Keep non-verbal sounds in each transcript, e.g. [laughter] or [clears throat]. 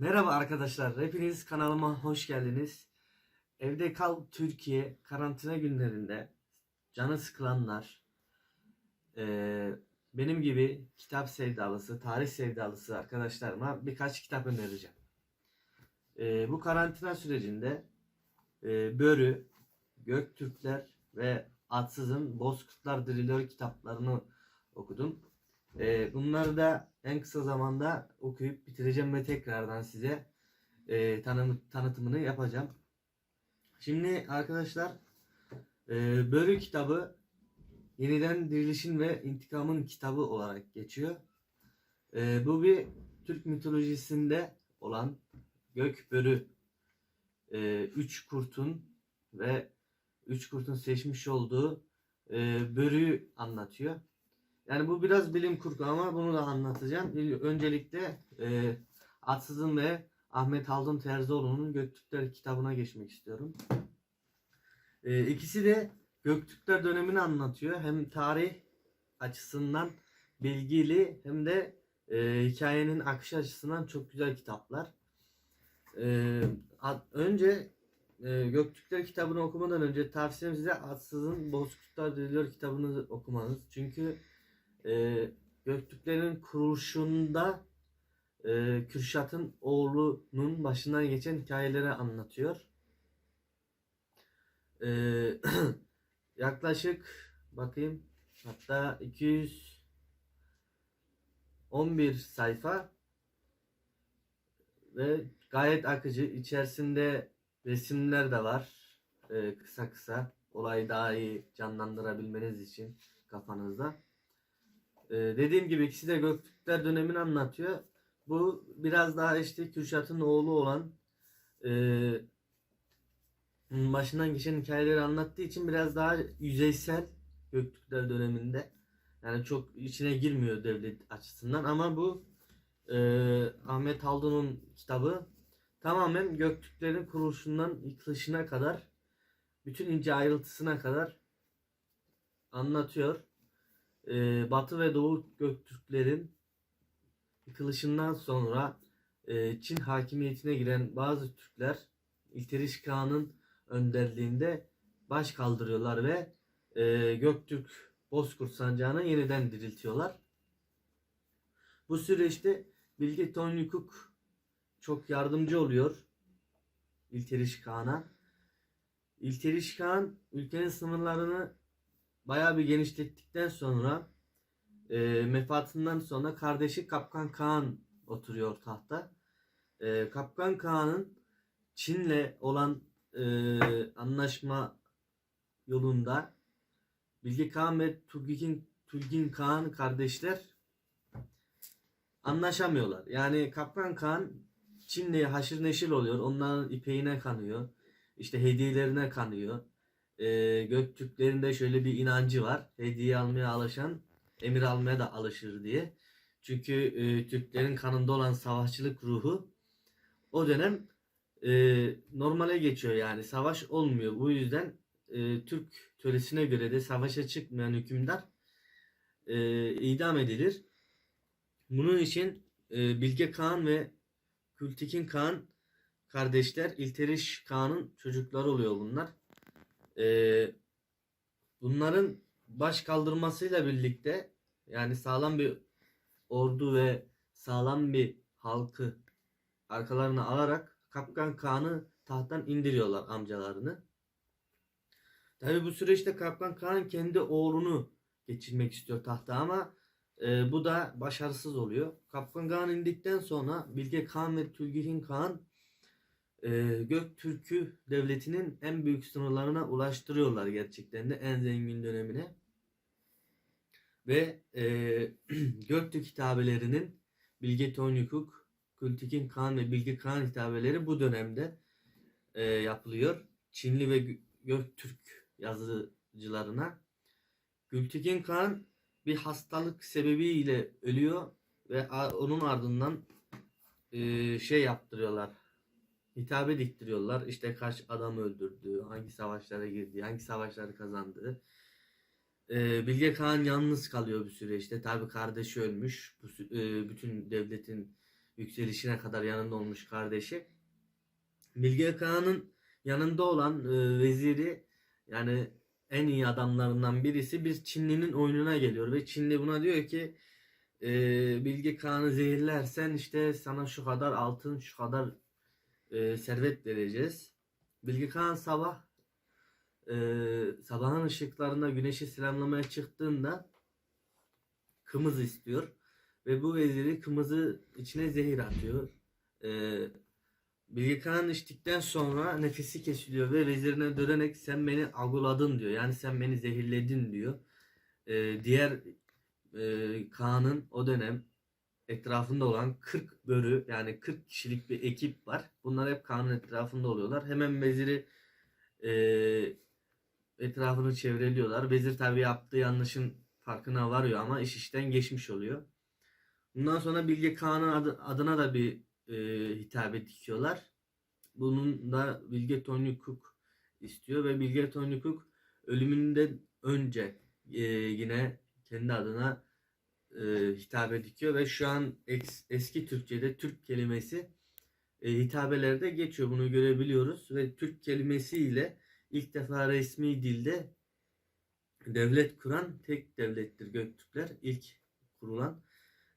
Merhaba arkadaşlar, hepiniz kanalıma hoş geldiniz. Evde kal Türkiye karantina günlerinde canı sıkılanlar, eee, benim gibi kitap sevdalısı, tarih sevdalısı arkadaşlarıma birkaç kitap önereceğim. Eee, bu karantina sürecinde eee Börü, Göktürkler ve Atsız'ın Bozkurtlar Diriliyor kitaplarını okudum. Ee, bunları da en kısa zamanda okuyup bitireceğim ve tekrardan size e, tanım, tanıtımını yapacağım. Şimdi arkadaşlar e, Börü kitabı yeniden dirilişin ve intikamın kitabı olarak geçiyor. E, bu bir Türk mitolojisinde olan gök börü e, üç kurtun ve üç kurtun seçmiş olduğu e, börüyü anlatıyor. Yani bu biraz bilim kurgu ama bunu da anlatacağım. Öncelikle e, Atsız'ın ve Ahmet Haldun Terzioğlu'nun Göktürkler kitabına geçmek istiyorum. E, ikisi de Göktürkler dönemini anlatıyor. Hem tarih açısından bilgili hem de e, hikayenin akışı açısından çok güzel kitaplar. E, ad- önce e, Göktürkler kitabını okumadan önce tavsiyem size Atsız'ın Bozkurtlar Diriliyor kitabını okumanız. Çünkü e, Göktürklerin kuruluşunda e, Kürşat'ın oğlunun başından geçen hikayeleri anlatıyor. E, [clears throat] yaklaşık bakayım hatta 211 sayfa ve gayet akıcı. İçerisinde resimler de var. E, kısa kısa olayı daha iyi canlandırabilmeniz için kafanızda. Ee, dediğim gibi ikisi de Göktürkler dönemini anlatıyor. Bu biraz daha işte Kürşat'ın oğlu olan e, başından geçen hikayeleri anlattığı için biraz daha yüzeysel Göktürkler döneminde. Yani çok içine girmiyor devlet açısından ama bu e, Ahmet Haldun'un kitabı tamamen Göktürklerin kuruluşundan yıkılışına kadar bütün ince ayrıntısına kadar anlatıyor. Ee, Batı ve Doğu Göktürklerin yıkılışından sonra e, Çin hakimiyetine giren bazı Türkler İlteriş Kağan'ın önderliğinde baş kaldırıyorlar ve e, Göktürk Bozkurt sancağını yeniden diriltiyorlar. Bu süreçte Bilge Tonyukuk çok yardımcı oluyor İlteriş Kağan'a. İlteriş Kağan ülkenin sınırlarını bayağı bir genişlettikten sonra e, mefatından sonra kardeşi Kapkan Kağan oturuyor tahta. E, Kapkan Kağan'ın Çin'le olan e, anlaşma yolunda Bilge Kağan ve Tulgin, Tulgin Kağan kardeşler anlaşamıyorlar. Yani Kapkan Kağan Çin'le haşır neşir oluyor. Onların ipeğine kanıyor. İşte hediyelerine kanıyor e, Göktürklerin de şöyle bir inancı var. Hediye almaya alışan emir almaya da alışır diye. Çünkü e, Türklerin kanında olan savaşçılık ruhu o dönem e, normale geçiyor yani savaş olmuyor. Bu yüzden e, Türk töresine göre de savaşa çıkmayan hükümdar e, idam edilir. Bunun için e, Bilge Kağan ve Kültekin Kağan kardeşler İlteriş Kağan'ın çocukları oluyor bunlar. Ee, bunların baş kaldırmasıyla birlikte yani sağlam bir ordu ve sağlam bir halkı arkalarına alarak Kapkan Kağan'ı tahttan indiriyorlar amcalarını. Tabi bu süreçte Kapkan Kağan kendi oğlunu geçirmek istiyor tahta ama e, bu da başarısız oluyor. Kapkan Kağan indikten sonra Bilge Kağan ve Tülgihin Kağan e, Göktürk'ü devletinin en büyük sınırlarına ulaştırıyorlar gerçekten de en zengin dönemine. Ve e, [clears throat] Göktürk hitabelerinin Bilge Tonyukuk, Kültekin Kağan ve Bilge Kağan hitabeleri bu dönemde e, yapılıyor. Çinli ve Gö- Göktürk yazıcılarına. Gültekin Kağan bir hastalık sebebiyle ölüyor ve onun ardından e, şey yaptırıyorlar hitabe diktiriyorlar. İşte kaç adam öldürdü, hangi savaşlara girdi, hangi savaşları kazandı. Ee, Bilge Kağan yalnız kalıyor bir süreçte. Tabi kardeşi ölmüş. Bu, e, bütün devletin yükselişine kadar yanında olmuş kardeşi. Bilge Kağan'ın yanında olan e, veziri yani en iyi adamlarından birisi bir Çinlinin oyununa geliyor ve Çinli buna diyor ki e, Bilge Kağan'ı zehirlersen işte sana şu kadar altın şu kadar e, servet vereceğiz. Bilge Kağan sabah e, sabahın ışıklarında güneşi selamlamaya çıktığında kımız istiyor ve bu veziri kımızı içine zehir atıyor. E, Bilge Kağan içtikten sonra nefesi kesiliyor ve vezirine dönerek sen beni aguladın diyor. Yani sen beni zehirledin diyor. E, diğer e, Kaan'ın o dönem etrafında olan 40 börü yani 40 kişilik bir ekip var. Bunlar hep Kaan'ın etrafında oluyorlar. Hemen veziri e, etrafını çevreliyorlar. Vezir tabi yaptığı yanlışın farkına varıyor ama iş işten geçmiş oluyor. Bundan sonra Bilge Kağan'ın adı- adına da bir e, hitabet dikiyorlar. Bunun da Bilge Tonyukuk istiyor ve Bilge Tonyukuk ölümünden önce e, yine kendi adına e, hitabe dikiyor ve şu an eks- eski Türkçe'de Türk kelimesi e, hitabelerde geçiyor. Bunu görebiliyoruz ve Türk kelimesiyle ilk defa resmi dilde devlet kuran tek devlettir Göktürkler. ilk kurulan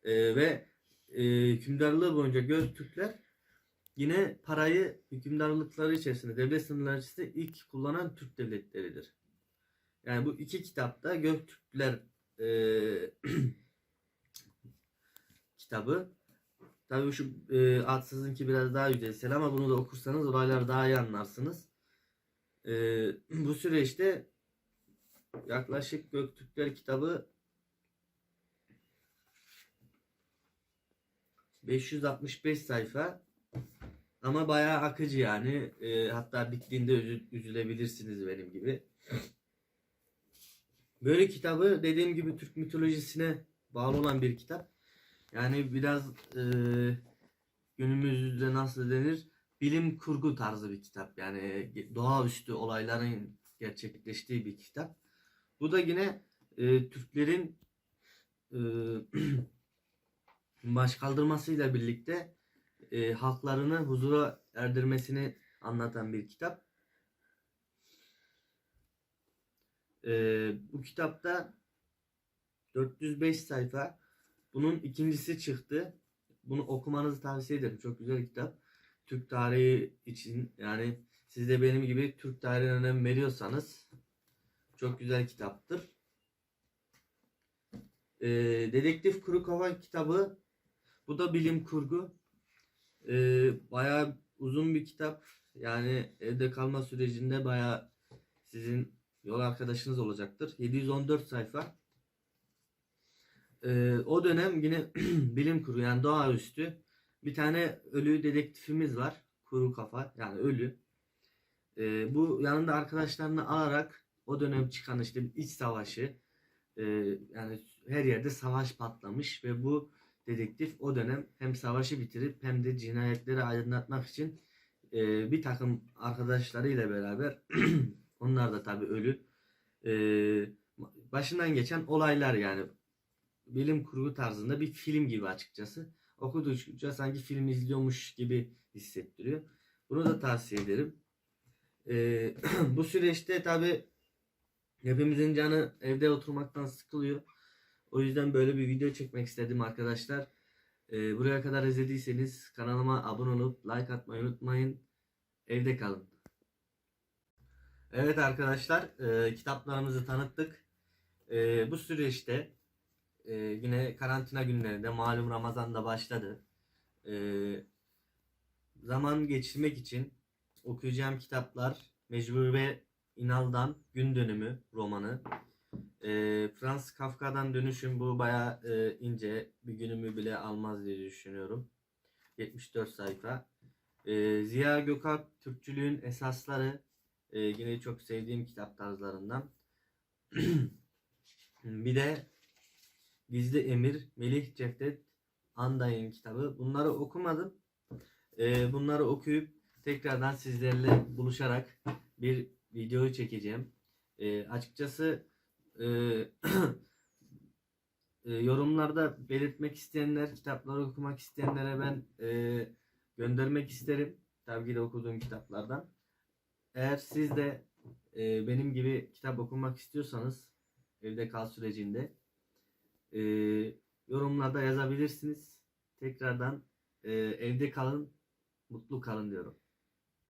E, ve e, hükümdarlığı boyunca Göktürkler yine parayı hükümdarlıkları içerisinde devlet sınırları içerisinde ilk kullanan Türk devletleridir. Yani bu iki kitapta Göktürkler e, [clears throat] kitabı. Tabii şu e, adsızınki biraz daha yüzeysel ama bunu da okursanız olayları daha iyi anlarsınız. E, [clears throat] bu süreçte yaklaşık Göktürkler kitabı 565 sayfa ama bayağı akıcı yani. E, hatta bittiğinde üzü- üzülebilirsiniz benim gibi. Böyle kitabı dediğim gibi Türk mitolojisine bağlı olan bir kitap. Yani biraz e, günümüzde nasıl denir? Bilim kurgu tarzı bir kitap. Yani doğaüstü olayların gerçekleştiği bir kitap. Bu da yine e, Türklerin e, [clears throat] baş kaldırmasıyla birlikte e, halklarını huzura erdirmesini anlatan bir kitap. E, bu kitapta 405 sayfa. Bunun ikincisi çıktı. Bunu okumanızı tavsiye ederim. Çok güzel kitap. Türk tarihi için yani siz de benim gibi Türk tarihine önem veriyorsanız çok güzel kitaptır. E, Dedektif Kuru Kafa kitabı bu da bilim kurgu. E, bayağı uzun bir kitap. Yani evde kalma sürecinde bayağı sizin yol arkadaşınız olacaktır. 714 sayfa. O dönem yine [clears throat] bilim kurgu yani doğaüstü bir tane ölü dedektifimiz var. Kuru kafa yani ölü. Ee, bu yanında arkadaşlarını alarak o dönem çıkan işte iç savaşı e, yani her yerde savaş patlamış ve bu dedektif o dönem hem savaşı bitirip hem de cinayetleri aydınlatmak için e, bir takım arkadaşlarıyla beraber [clears throat] onlar da tabii ölü e, başından geçen olaylar yani bilim kurgu tarzında bir film gibi açıkçası. Okudukça sanki film izliyormuş gibi hissettiriyor. Bunu da tavsiye ederim. Ee, [clears throat] bu süreçte tabi hepimizin canı evde oturmaktan sıkılıyor. O yüzden böyle bir video çekmek istedim arkadaşlar. Ee, buraya kadar izlediyseniz kanalıma abone olup like atmayı unutmayın. Evde kalın. Evet arkadaşlar e, kitaplarımızı tanıttık. E, bu süreçte ee, yine karantina günlerinde malum Ramazan da başladı. Ee, zaman geçirmek için okuyacağım kitaplar Mecbur ve İnal'dan Gün Dönümü romanı. Ee, Frans Kafka'dan Dönüşüm bu baya e, ince bir günümü bile almaz diye düşünüyorum. 74 sayfa. Ee, Ziya Gökalp Türkçülüğün Esasları Ee, yine çok sevdiğim kitap tarzlarından. [clears throat] bir de Gizli Emir, Melih Cevdet, Anday'ın kitabı. Bunları okumadım. Ee, bunları okuyup tekrardan sizlerle buluşarak bir videoyu çekeceğim. Ee, açıkçası e, [clears throat] e, yorumlarda belirtmek isteyenler, kitapları okumak isteyenlere ben e, göndermek isterim. Tabii ki de okuduğum kitaplardan. Eğer siz de e, benim gibi kitap okumak istiyorsanız evde kal sürecinde e, yorumlarda yazabilirsiniz. Tekrardan e, evde kalın, mutlu kalın diyorum.